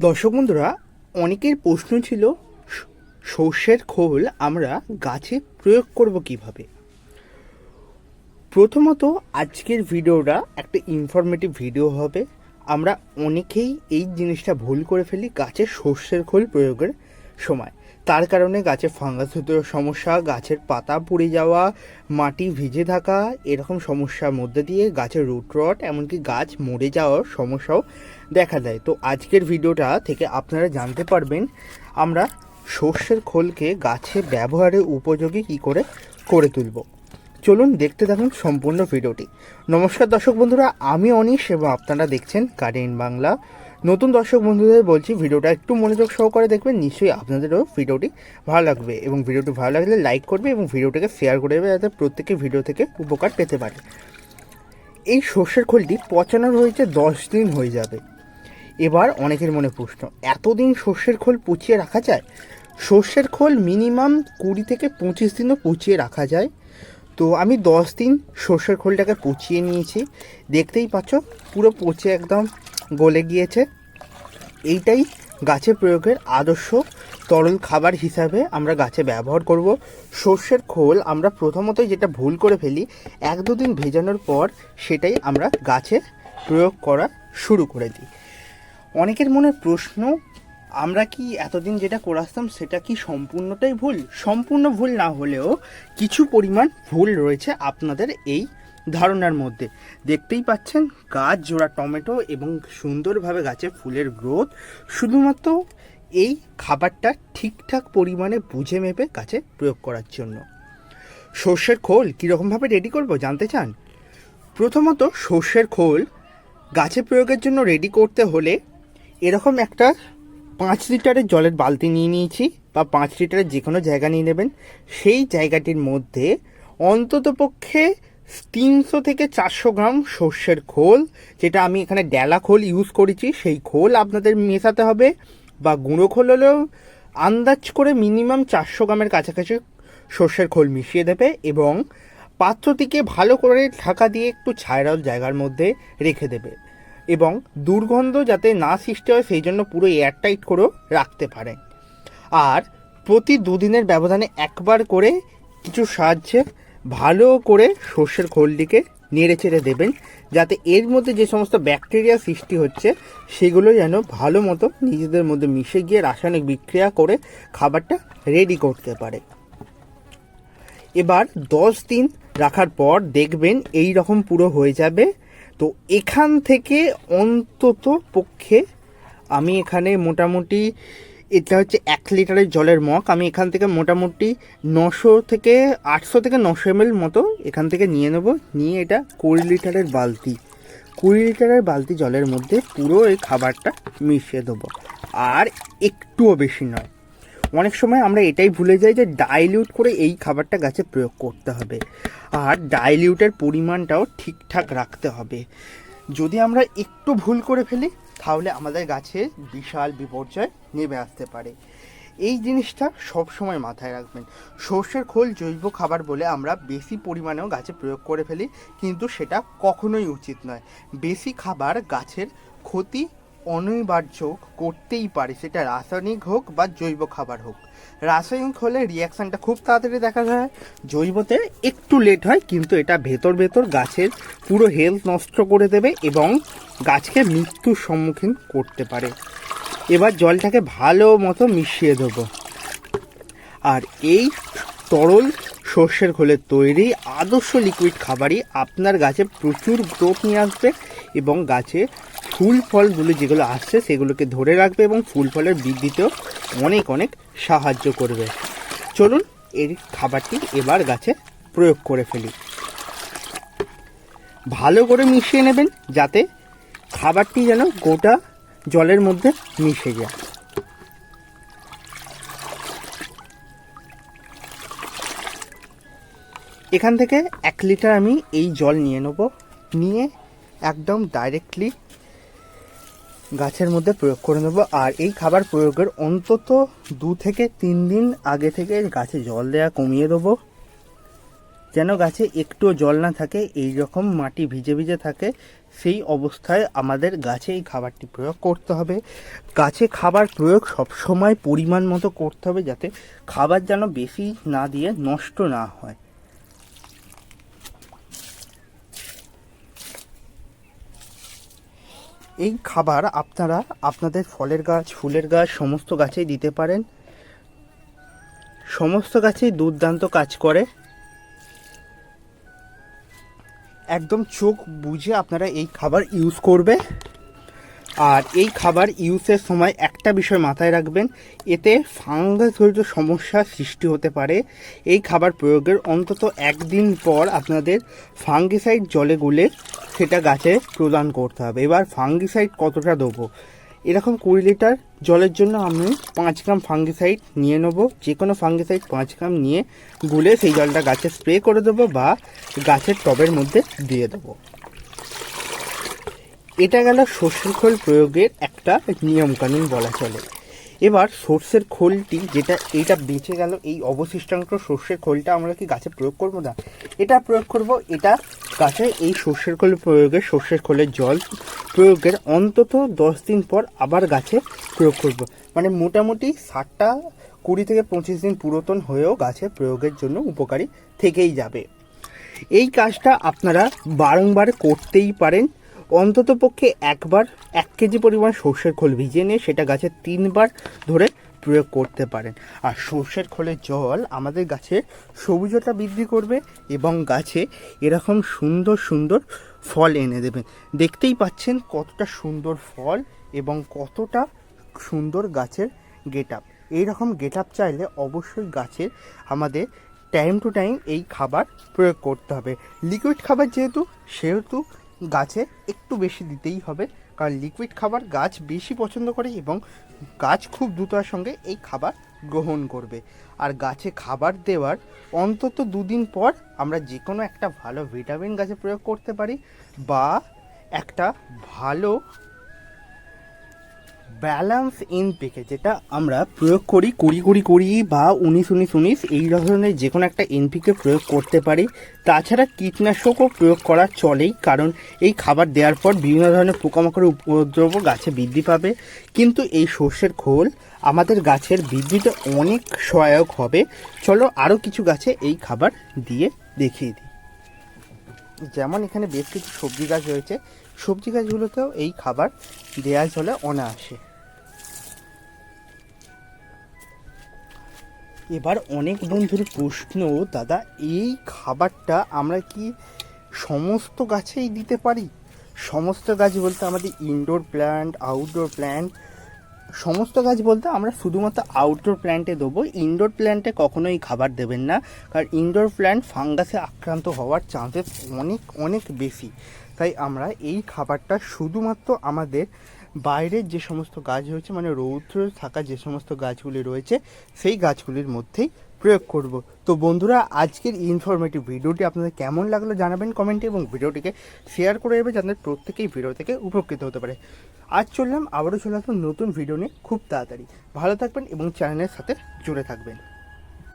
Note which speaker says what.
Speaker 1: দর্শক বন্ধুরা, অনেকের প্রশ্ন ছিল সর্ষের খোল আমরা গাছে প্রয়োগ করব কীভাবে? প্রথমত, আজকের ভিডিওটা একটা ইনফরমেটিভ ভিডিও হবে। আমরা অনেকেই এই জিনিসটা ভুল করে ফেলি, গাছে সর্ষের খোল প্রয়োগের সময়। তার কারণে গাছে ফাঙ্গাস সমস্যা, গাছের পাতা পুড়ে যাওয়া, মাটি ভিজে থাকা, এরকম সমস্যার মধ্যে দিয়ে গাছের রুট রট এমনকি গাছ মরে যাওয়ার সমস্যাও দেখা দেয়। তো আজকের ভিডিওটা থেকে আপনারা জানতে পারবেন, আমরা সর্ষের খোলকে গাছে ব্যবহারে উপযোগী কী করে করে তুলব। চলুন দেখতে থাকুন সম্পূর্ণ ভিডিওটি। নমস্কার দর্শক বন্ধুরা, আমি অনিশ এবং আপনারা দেখছেন গার্ডেন বাংলা। নতুন দর্শক বন্ধুদের বলছি, ভিডিওটা একটু মনোযোগ সহকারে দেখবেন, নিশ্চয়ই আপনাদেরও ভিডিওটি ভালো লাগবে এবং ভিডিওটি ভালো লাগলে লাইক করবে এবং ভিডিওটাকে শেয়ার করে দেবে যাতে প্রত্যেকে ভিডিও থেকে উপকার পেতে পারে। এই সর্ষের খোলটি পচানোর হয়েছে দশ দিন হয়ে যাবে। এবার অনেকের মনে প্রশ্ন, এতদিন সর্ষের খোল পুচিয়ে রাখা যায়? সর্ষের খোল মিনিমাম কুড়ি থেকে পঁচিশ দিনও পুচিয়ে রাখা যায়। তো আমি দশ দিন সর্ষের খোলটাকে পচিয়ে নিয়েছি। দেখতেই পাচ্ছ, পুরো পচে একদম গলে গিয়েছে। এইটাই গাছে প্রয়োগের আদর্শ তরল খাবার হিসাবে আমরা গাছে ব্যবহার করব। সর্ষের খোল আমরা প্রথমতই যেটা ভুল করে ফেলি, এক দুদিন ভেজানোর পর সেটাই আমরা গাছে প্রয়োগ করা শুরু করে দিই। অনেকের মনে প্রশ্ন, আমরা কি এতদিন যেটা করে আসতাম সেটা কি সম্পূর্ণটাই ভুল? সম্পূর্ণ ভুল না হলেও কিছু পরিমাণ ভুল রয়েছে আপনাদের এই ধারণার মধ্যে। দেখতেই পাচ্ছেন গাছ জোড়া টমেটো এবং সুন্দরভাবে গাছে ফুলের গ্রোথ। শুধুমাত্র এই খাবারটা ঠিকঠাক পরিমাণে বুঝে মেপে গাছে প্রয়োগ করার জন্য। সর্ষের খোল কীরকমভাবে রেডি করব জানতে চান? প্রথমত সর্ষের খোল গাছে প্রয়োগের জন্য রেডি করতে হলে এরকম একটা পাঁচ লিটারের জলের বালতি নিয়ে নিয়েছি বা পাঁচ লিটারের যে কোনো জায়গা নিয়ে নেবেন। সেই জায়গাটির মধ্যে অন্ততপক্ষে তিনশো থেকে চারশো গ্রাম সর্ষের খোল, যেটা আমি এখানে ডেলা খোল ইউজ করেছি, সেই খোল আপনাদের মেশাতে হবে বা গুঁড়ো খোল হলেও আন্দাজ করে মিনিমাম চারশো গ্রামের কাছাকাছি সর্ষের খোল মিশিয়ে দেবে এবং পাত্রটিকে ভালো করে ঢাকা দিয়ে একটু ছায়রাল জায়গার মধ্যে রেখে দেবে এবং দুর্গন্ধ যাতে না সৃষ্টি হয়, সেই জন্য পুরো এয়ারটাইট করেও রাখতে পারেন আর প্রতি দুদিনের ব্যবধানে একবার করে কিছু সাহায্যে ভালো করে সর্ষের খোলটিকে নেড়ে চেড়ে দেবেন, যাতে এর মধ্যে যে সমস্ত ব্যাকটেরিয়া সৃষ্টি হচ্ছে, সেগুলো যেন ভালো মতো নিজেদের মধ্যে মিশে গিয়ে রাসায়নিক বিক্রিয়া করে খাবারটা রেডি করতে পারে। এবার দশ দিন রাখার পর দেখবেন এই রকম পুরো হয়ে যাবে। তো এখান থেকে অন্তত পক্ষে আমি এখানে মোটামুটি এটা হচ্ছে এক লিটারের জলের মগ। আমি এখান থেকে মোটামুটি নশো থেকে আটশো থেকে নশো এমএল মতো এখান থেকে নিয়ে নেব। নিয়ে এটা কুড়ি লিটারের বালতি। কুড়ি লিটারের বালতি জলের মধ্যে পুরো এই খাবারটা মিশিয়ে দেবো। আর একটুও বেশি নয়। অনেক সময় আমরা এটাই ভুলে যাই যে ডাইলিউট করে এই খাবারটা গাছে প্রয়োগ করতে হবে। আর ডাইলিউটের পরিমাণটাও ঠিকঠাক রাখতে হবে। যদি আমরা একটু ভুল করে ফেলি তাহলে আমাদের গাছে বিশাল বিপর্যয় নেমে আসতে পারে। এই জিনিসটা সব সময় মাথায় রাখবেন। সর্ষের খোল জৈব খাবার বলে আমরা বেশি পরিমাণেও গাছে প্রয়োগ করে ফেলি, কিন্তু সেটা কখনোই উচিত নয়। বেশি খাবার গাছের ক্ষতি অনিবার্য করতেই পারে। সেটা রাসায়নিক হোক বা জৈব খাবার হোক। রাসায়নিক হলে রিয়াকশানটা খুব তাড়াতাড়ি দেখা যায়। জৈবতে একটু লেট হয়, কিন্তু এটা ভেতর ভেতর গাছের পুরো হেলথ নষ্ট করে দেবে এবং গাছকে মৃত্যুর সম্মুখীন করতে পারে। এবার জলটাকে ভালো মতো মিশিয়ে দেবো। আর এই তরল সর্ষের খোলের তৈরি আদর্শ লিকুইড খাবারই আপনার গাছে প্রচুর গ্রোথ নিয়ে আসবে। এবং গাছে ফুল, ফলগুলো যেগুলো আসছে সেগুলোকে ধরে রাখবে এবং ফুল ফলের বৃদ্ধিতেও অনেক অনেক সাহায্য করবে। চলুন এর খাবারটি এবার গাছে প্রয়োগ করে ফেলি। ভালো করে মিশিয়ে নেবেন যাতে খাবারটি যেন গোটা জলের মধ্যে মিশে যায়। এখান থেকে এক লিটার আমি এই জল নিয়ে নেব। নিয়ে একদম ডাইরেক্টলি গাছের মধ্যে প্রয়োগ করে নেব। আর এই খাবার প্রয়োগের অন্তত দু থেকে তিন দিন আগে থেকে গাছে জল দেওয়া কমিয়ে দেবো। যেন গাছে একটুও জল না থাকে, এই রকম মাটি ভিজে ভিজে থাকে, সেই অবস্থায় আমাদের গাছে এই খাবারটি প্রয়োগ করতে হবে। গাছে খাবার প্রয়োগ সবসময় পরিমাণ মতো করতে হবে যাতে খাবার যেন বেশি না দিয়ে নষ্ট না হয়। এই খাবার আপনারা আপনাদের ফলের গাছ, ফুলের গাছ, সমস্ত গাছেই দিতে পারেন। সমস্ত গাছেই দুর্দান্ত কাজ করে। একদম চোখ বুঝে আপনারা এই খাবার ইউজ করবে। আর এই খাবার ইউজের সময় একটা বিষয় মাথায় রাখবেন, এতে ফাঙ্গাস জড়িত সমস্যা সৃষ্টি হতে পারে। এই খাবার প্রয়োগের অন্তত একদিন পর আপনাদের ফাঙ্গিসাইড জলে গুলে সেটা গাছে প্রদান করতে হবে। এবার ফাঙ্গিসাইড কতটা দেবো? এরকম কুড়ি লিটার জলের জন্য আমি পাঁচ গ্রাম ফাঙ্গিসাইড নিয়ে নেব। যে কোনো ফাঙ্গিসাইড পাঁচ গ্রাম নিয়ে গুলে সেই জলটা গাছে স্প্রে করে দেবো বা গাছের টবের মধ্যে দিয়ে দেবো। এটা গেল সর্ষের খোল প্রয়োগের একটা নিয়মকানুন বলা চলে। এবার সর্ষের খোলটি যেটা, এইটা বেঁচে গেল, এই অবশিষ্টাংশ সর্ষের খোলটা আমরা কি গাছে প্রয়োগ করব না? এটা প্রয়োগ করব, এটা গাছে এই সর্ষের খোল প্রয়োগের, সর্ষের খোলের জল প্রয়োগের অন্তত দশ দিন পর আবার গাছে প্রয়োগ করব। মানে মোটামুটি ষাটটা কুড়ি থেকে পঁচিশ দিন পুরাতন হয়েও গাছে প্রয়োগের জন্য উপকারী থেকেই যাবে। এই কাজটা আপনারা বারংবার করতেই পারেন অন্তত পক্ষে একবার এক কেজি পরিমাণ সর্ষের খোল ভিজিয়ে নিয়ে সেটা গাছে তিনবার ধরে প্রয়োগ করতে পারেন। আর সর্ষের খোলের জল আমাদের গাছে সবুজতা বৃদ্ধি করবে এবং গাছে এরকম সুন্দর সুন্দর ফল এনে দেবে। দেখতেই পাচ্ছেন কতটা সুন্দর ফল এবং কতটা সুন্দর গাছের গেট আপ এইরকম গেট আপ চাইলে অবশ্যই গাছের আমাদের টাইম টু টাইম এই খাবার প্রয়োগ করতে হবে। লিকুইড খাবার যেহেতু, সেহেতু গাছে একটু বেশি দিতেই হবে। কারণ লিকুইড খাবার গাছ বেশি পছন্দ করে এবং গাছ খুব দ্রুতার সঙ্গে এই খাবার গ্রহণ করবে। আর গাছে খাবার দেওয়ার অন্তত দুদিন পর আমরা যে কোনো একটা ভালো ভিটামিন গাছে প্রয়োগ করতে পারি বা একটা ভালো ব্যালেন্স এনপিকে যেটা আমরা প্রয়োগ করি কুড়ি কুড়ি কুড়ি বা উনিশ উনিশ উনিশ, এই ধরনের যে কোনো একটা এনপিকে প্রয়োগ করতে পারি। তাছাড়া কীটনাশকও প্রয়োগ করা চলেই, কারণ এই খাবার দেওয়ার পর বিভিন্ন ধরনের পোকামাকড়ের উপদ্রব গাছে বৃদ্ধি পাবে। কিন্তু এই সর্ষের খোল আমাদের গাছের বৃদ্ধিতে অনেক সহায়ক হবে। চলো আরও কিছু গাছে এই খাবার দিয়ে দেখিয়ে দিই। যেমন এখানে বেশ কিছু সবজি গাছ রয়েছে। সবজি গাছগুলোতেও এই খাবার দেওয়া চলে অনায়াসে। এবার অনেক বন্ধুর প্রশ্ন, দাদা, এই খাবারটা আমরা কি সমস্ত গাছেই দিতে পারি? সমস্ত গাছ বলতে আমাদের ইনডোর প্ল্যান্ট আউটডোর প্ল্যান্ট সমস্ত গাছ বলতে আমরা শুধুমাত্র আউটডোর প্ল্যান্টে দেবো। ইনডোর প্ল্যান্টে কখনোই খাবার দেবেন না, কারণ ইনডোর প্ল্যান্ট ফাঙ্গাসে আক্রান্ত হওয়ার চান্সেস অনেক অনেক বেশি। তাই আমরা এই খাবারটা শুধুমাত্র আমাদের বাইরের যে সমস্ত গাছ রয়েছে মানে রৌদ্র থাকা যে সমস্ত গাছগুলি রয়েছে, সেই গাছগুলির মধ্যেই প্রয়োগ করব। তো বন্ধুরা, আজকের ইনফরমেটিভ ভিডিওটি আপনাদের কেমন লাগল জানাবেন কমেন্টে এবং ভিডিওটিকে শেয়ার করে দেবে যাতে প্রত্যেকেই ভিডিও থেকে উপকৃত হতে পারে। আজ চললাম, আবারও চলে আসব নতুন ভিডিও নিয়ে খুব তাড়াতাড়ি। ভালো থাকবেন এবং চ্যানেলের সাথে জুড়ে থাকবেন।